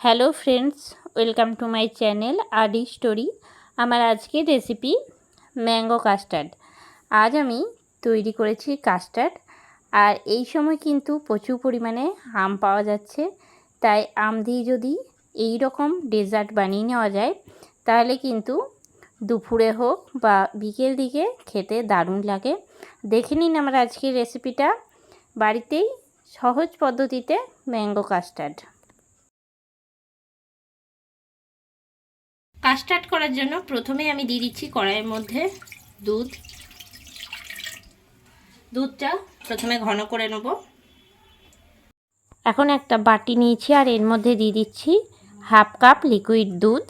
Hello friends, welcome to my channel Adi story. আমার আজকের recipe mango custard. আজ আমি তৈরি করেছি কাস্টার্ড আর এই সময় কিন্তু প্রচুর পরিমাণে আম পাওয়া যাচ্ছে। তাই আম দিয়ে যদি এই রকম ডেজার্ট বানিয়ে নেওয়া যায়, তাহলে কিন্তু দুপুরে হোক বা বিকেল দিকে খেতে দারুণ লাগে। দেখে নিন আমার আজকের রেসিপিটা। বাড়িতেই সহজ পদ্ধতিতে ম্যাঙ্গো কাস্টার্ড। কাস্টার্ড করার জন্য প্রথমে আমি দিয়ে দিচ্ছি কড়াইয়ের মধ্যে দুধ। দুধটা প্রথমে ঘন করে নেব। এখন একটা বাটি নিয়েছি আর এর মধ্যে দিয়ে দিচ্ছি হাফ কাপ লিকুইড দুধ।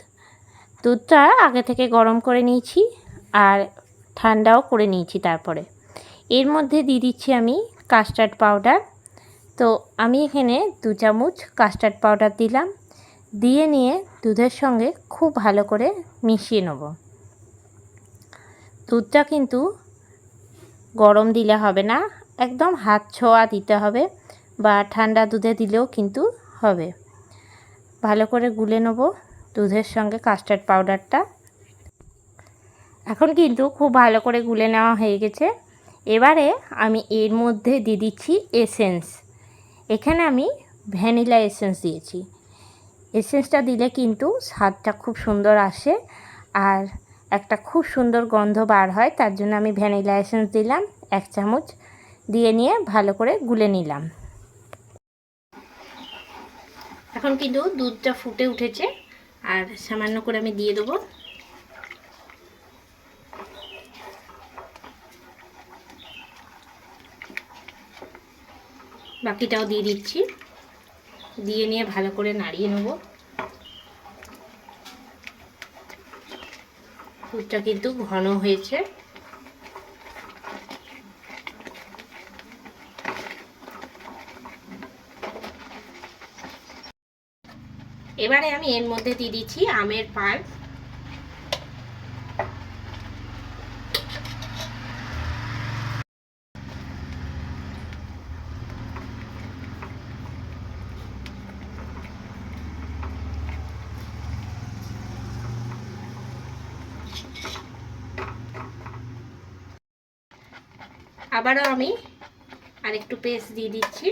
দুধটা আগে থেকে গরম করে নিয়েছি আর ঠান্ডাও করে নিয়েছি তারপরে। এর মধ্যে দিয়ে দিচ্ছি আমি কাস্টার্ড পাউডার। তো আমি এখানে দু চামচ কাস্টার্ড পাউডার দিলাম। দিয়ে নিয়ে দুধের সঙ্গে খুব ভালো করে মিশিয়ে নেব। দুধটা কিন্তু গরম দিলে হবে না, একদম হাত ছোঁয়া দিতে হবে বা ঠান্ডা দুধে দিলেও কিন্তু হবে। ভালো করে গুলে নেব দুধের সঙ্গে কাস্টার্ড পাউডারটা। এখন কিন্তু খুব ভালো করে গুলে নেওয়া হয়ে গেছে। এবারে আমি এর মধ্যে দিয়ে দিচ্ছি এসেন্স। এখানে আমি ভ্যানিলা এসেন্স দিয়েছি। এসেন্সটা দিলে কিন্তু স্বাদটা খুব সুন্দর আসে আর একটা খুব সুন্দর গন্ধ বার হয়, তার জন্য আমি ভ্যানিলা এসেন্স দিলাম, এক চামচ দিয়ে নিয়ে ভালো করে গুলে নিলাম। এখন কিন্তু দুধটা ফুটে উঠেছে আর সামান্য করে আমি দিয়ে দেবো। বাকিটাও দিয়ে দিচ্ছি। দিয়ে নিয়ে ভালো করে নাড়িয়ে নেব। দুধটা কিন্তু ঘন হয়েছে। এবারে আমি এর মধ্যে দিয়ে দিচ্ছি আমের পাল্প আবারও আমি আরেকটু পেস্ট দিয়ে দিচ্ছি।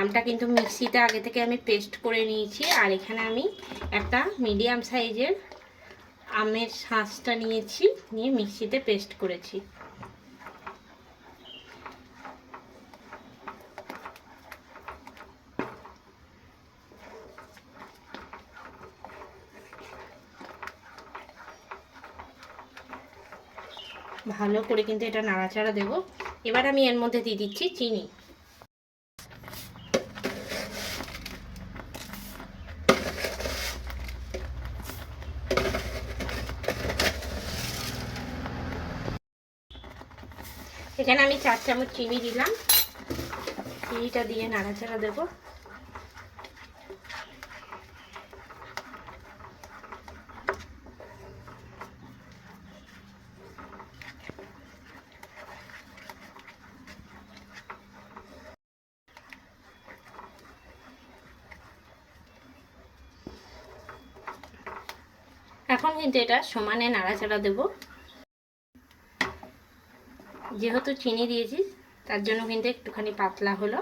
আমটা কিন্তু মিক্সিতে আগে থেকে আমি পেস্ট করে নিয়েছি। আর এখানে আমি একটা মিডিয়াম সাইজের আমের শাঁসটা নিয়েছি, নিয়ে মিক্সিতে পেস্ট করেছি। ভালো করে কিন্তু এটা নাড়াচাড়া দেব। এবার আমি এর মধ্যে দিয়ে দিচ্ছি চিনি। এখানে আমি চার চামচ চিনি দিলাম। চিনিটা দিয়ে নাড়াচাড়া দেবো। এখন কিন্তু এটা সমানে নাড়াচাড়া দেব। যেহেতু চিনি দিয়েছি, তার জন্য কিন্তু একটুখানি পাতলা হলো।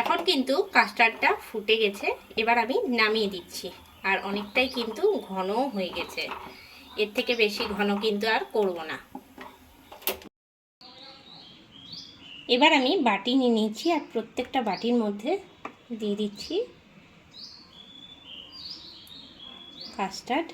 এখন কিন্তু কাস্টার্ডটা ফুটে গেছে, এবার আমি নামিয়ে দিচ্ছি। আর অনেকটাই কিন্তু ঘনও হয়ে গেছে। এর থেকে বেশি ঘন কিন্তু আর করব না। এবার আমি বাটি নিয়ে নিয়েছি, আর প্রত্যেকটা বাটির মধ্যে দিয়ে দিচ্ছি কাস্টার্ড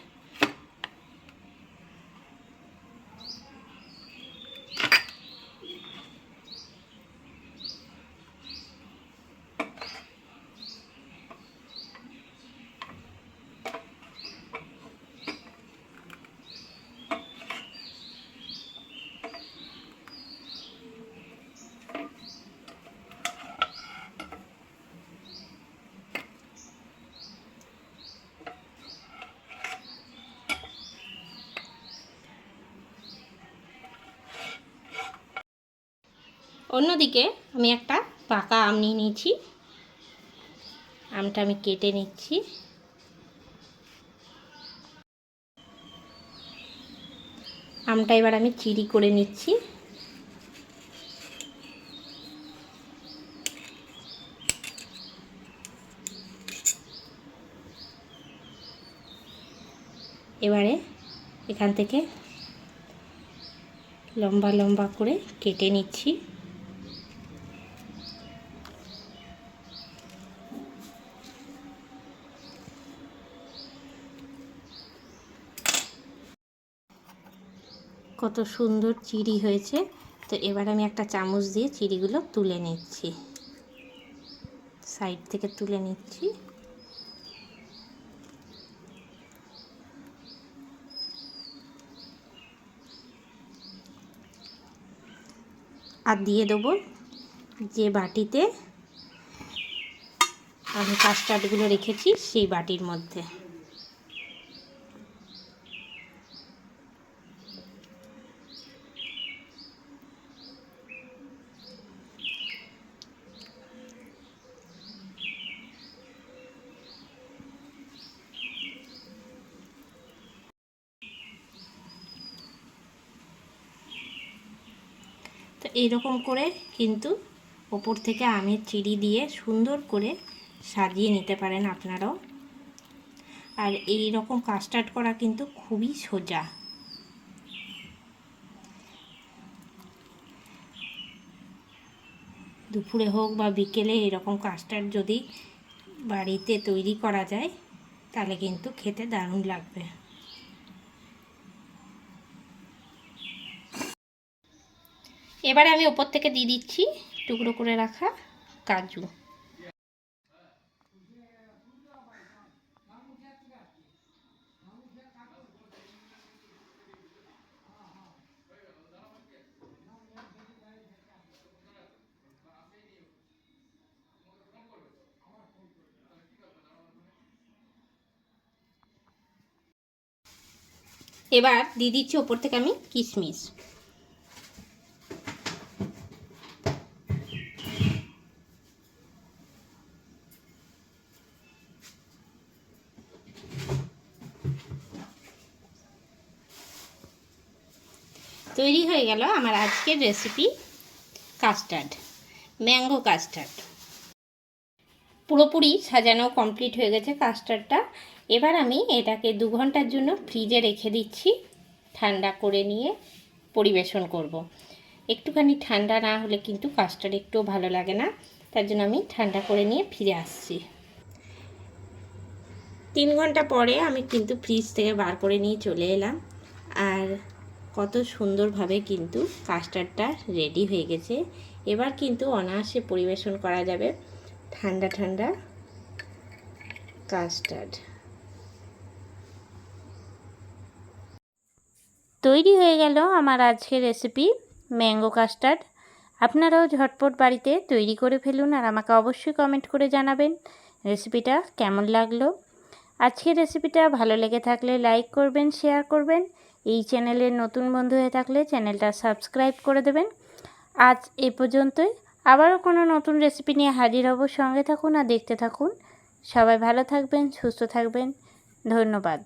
অন্যদিকে আমি একটা পাকা আম নিয়ে নিয়েছি। আমটা আমি কেটে নিচ্ছি। আমটা এবার আমি চিরি করে নিচ্ছি। এবারে এখান থেকে লম্বা লম্বা করে কেটে নিচ্ছি। কত সুন্দর চিড়ি হয়েছে। তো এবার আমি একটা চামচ দিয়ে চিড়িগুলো তুলে নিচ্ছি। সাইড থেকে তুলে নিচ্ছি। আর দিয়ে দেবো যে বাটিতে আমি কাস্টার্ডগুলো রেখেছি সেই বাটির মধ্যে। এইরকম করে কিন্তু ওপর থেকে আমের চিড়ি দিয়ে সুন্দর করে সাজিয়ে নিতে পারেন আপনারাও। আর এই রকম কাস্টার্ড করা কিন্তু খুবই সোজা। দুপুরে হোক বা বিকেলে এরকম কাস্টার্ড যদি বাড়িতে তৈরি করা যায়, তাহলে কিন্তু খেতে দারুণ লাগবে। এবারে আমি ওপর থেকে দিয়ে দিচ্ছি টুকরো করে রাখা কাজু। এবার দিয়ে দিচ্ছি ওপর থেকে আমি কিশমিশ। তৈরি হয়ে গেল আমার আজকের রেসিপি কাস্টার্ড ম্যাঙ্গো কাস্টার্ড পুরোপুরি সাজানো কমপ্লিট হয়ে গেছে কাস্টার্ডটা এবার আমি এটাকে দু ঘণ্টার জন্য ফ্রিজে রেখে দিচ্ছি, ঠান্ডা করে নিয়ে পরিবেশন করব। একটুখানি ঠান্ডা না হলে কিন্তু কাস্টার্ড একটুও ভালো লাগে না, তার জন্য আমি ঠান্ডা করে নিয়ে ফিরে আসছি। তিন ঘণ্টা পরে আমি কিন্তু ফ্রিজ থেকে বার করে নিয়ে চলে এলাম। আর কত সুন্দরভাবে কিন্তু কাস্টার্ডটা রেডি হয়ে গেছে। এবার কিন্তু অনায়াসে পরিবেশন করা যাবে ঠান্ডা ঠান্ডা কাস্টার্ড। তৈরি হয়ে গেল আমার আজকের রেসিপি ম্যাঙ্গো কাস্টার্ড আপনারাও ঝটপট বাড়িতে তৈরি করে ফেলুন আর আমাকে অবশ্যই কমেন্ট করে জানাবেন রেসিপিটা কেমন লাগল। আজকের রেসিপিটা ভালো লেগে থাকলে লাইক করবেন শেয়ার করবেন। এই চ্যানেলের নতুন বন্ধু হয়ে থাকলে চ্যানেলটা সাবস্ক্রাইব করে দেবেন। আজ এ পর্যন্তই। আবারও কোনো নতুন রেসিপি নিয়ে হাজির হব। সঙ্গে থাকুন আর দেখতে থাকুন। সবাই ভালো থাকবেন, সুস্থ থাকবেন। ধন্যবাদ।